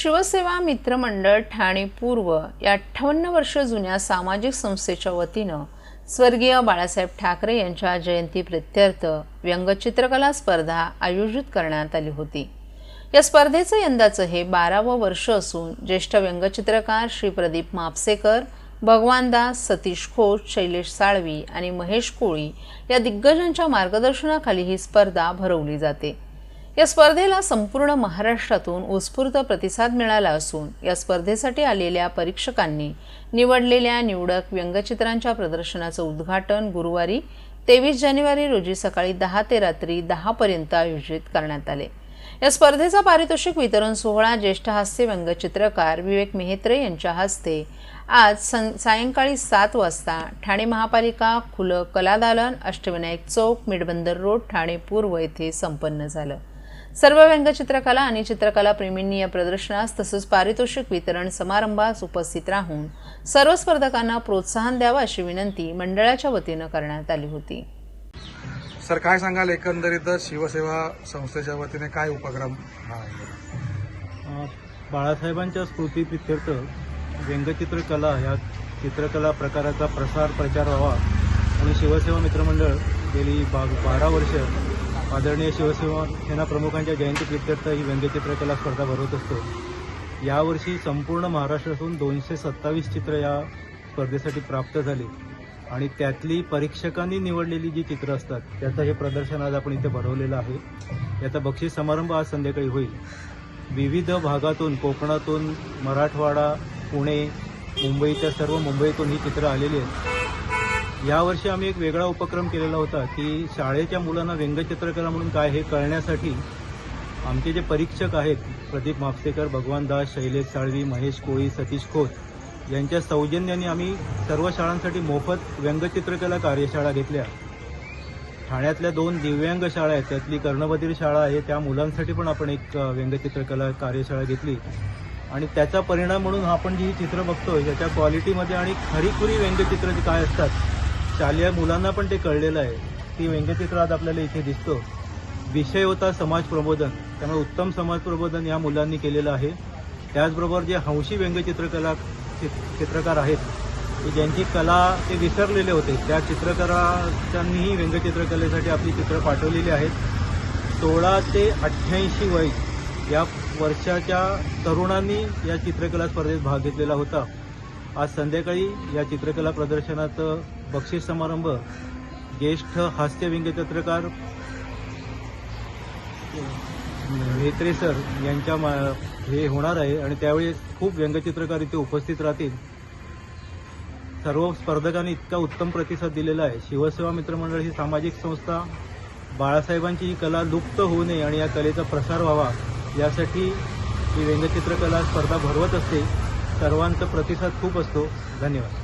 शिवसेवा मित्रमंडळ ठाणे पूर्व या अठ्ठावन्न वर्ष जुन्या सामाजिक संस्थेच्या वतीनं स्वर्गीय बाळासाहेब ठाकरे यांच्या जयंती प्रत्यर्थ व्यंगचित्रकला स्पर्धा आयोजित करण्यात आली होती. या स्पर्धेचं यंदाचं हे बारावं वर्ष असून ज्येष्ठ व्यंगचित्रकार श्री प्रदीप मापसेकर भगवान दास सतीश खोत शैलेश साळवी आणि महेश कोळी या दिग्गजांच्या मार्गदर्शनाखाली ही स्पर्धा भरवली जाते. या स्पर्धेला संपूर्ण महाराष्ट्रातून उत्स्फूर्त प्रतिसाद मिळाला असून या स्पर्धेसाठी आलेल्या परीक्षकांनी निवडलेल्या निवडक व्यंगचित्रांच्या प्रदर्शनाचं उद्घाटन गुरुवारी तेवीस जानेवारी रोजी सकाळी दहा ते रात्री दहापर्यंत आयोजित करण्यात आले. या स्पर्धेचा पारितोषिक वितरण सोहळा ज्येष्ठ हास्य व्यंगचित्रकार विवेक मेहत्रे यांच्या हस्ते आज सं सायंकाळी सात वाजता ठाणे महापालिका खुलं कलादालन अष्टविनायक चौक मिडबंदर रोड ठाणे पूर्व येथे संपन्न झालं. सर्व व्यंगचित्रकला आणि चित्रकला प्रेमींनी या प्रदर्शनास तसंच पारितोषिक वितरण समारंभास उपस्थित राहून सर्व स्पर्धकांना प्रोत्साहन द्यावं अशी विनंती मंडळाच्या वतीनं करण्यात आली होती. सर काय सांगाल? एकंदरीत शिवसेवा संस्थेच्या वतीने काय उपक्रम बाळासाहेबांच्या स्मृतीप्रित्यर्थ व्यंगचित्रकला या चित्रकला प्रकाराचा प्रसार प्रचार व्हावा. म्हणून शिवसेवा मित्रमंडळ गेली बा बारा वर्ष आदरणीय शिवसेना सेना प्रमुखांच्या जयंतीप्रित्यर्थ ही व्यंगचित्रकला स्पर्धा भरवत असतो. यावर्षी संपूर्ण महाराष्ट्रातून दोनशे सत्तावीस चित्र या स्पर्धेसाठी प्राप्त झाली आणि त्यातली परीक्षकांनी निवडलेली जी चित्रं असतात त्याचं हे प्रदर्शन आज आपण इथे भरवलेलं आहे. याचा बक्षीस समारंभ आज संध्याकाळी होईल. विविध भागातून कोकणातून मराठवाडा पुणे मुंबईच्या सर्व मुंबईतून ही चित्रं आलेली आहेत. यावर्षी आम्ही एक वेगळा उपक्रम केलेला होता की शाळेच्या मुलांना व्यंगचित्रकला म्हणून काय हे कळण्यासाठी आमचे जे परीक्षक आहेत प्रदीप मापसेकर भगवान दास शैलेश साळवी महेश कोळी सतीश खोत यांच्या सौजन्याने आम्ही सर्व शाळांसाठी मोफत व्यंगचित्रकला कार्यशाळा घेतल्या. ठाण्यातल्या दोन दिव्यांग शाळा आहेत त्यातली कर्णबधीर शाळा आहे त्या मुलांसाठी पण आपण एक व्यंगचित्रकला कार्यशाळा घेतली. आणि त्याचा परिणाम म्हणून आपण जी ही चित्र बघतोय त्याच्या क्वालिटीमध्ये आणि खरीखुरी व्यंगचित्र काय असतात शालेय मुलांना पण ते कळलेलं आहे. ती व्यंगचित्रात आपल्याला इथे दिसतो. विषय होता समाज प्रबोधन. त्यामुळे उत्तम समाज प्रबोधन या मुलांनी केलेलं आहे. त्याचबरोबर जे हंशी व्यंगचित्रकला चित्रकार आहेत ज्यांची कला ते विसरलेले होते त्या चित्रकारांनीही व्यंगचित्रकलेसाठी आपली चित्र पाठवलेली आहेत. सोळा ते अठ्ठ्याऐंशी वय या वर्षाच्या तरुणांनी या चित्रकला स्पर्धेत भाग घेतलेला होता. आज संध्याकाळी या चित्रकला प्रदर्शनाचं बक्षीस समारंभ ज्येष्ठ हास्य व्यंगचित्रकार मेत्रे सर यांच्या मा- हे होणार आहे आणि त्यावेळी खूप व्यंगचित्रकार इथे उपस्थित राहतील. सर्व स्पर्धकांनी इतका उत्तम प्रतिसाद दिलेला आहे. शिवसेवा मित्रमंडळ ही सामाजिक संस्था. बाळासाहेबांची ही कला लुप्त होऊ नये आणि या कलेचा प्रसार व्हावा यासाठी ही व्यंगचित्रकला स्पर्धा भरवत असते. सर्वांचा प्रतिसाद खूप असतो. धन्यवाद.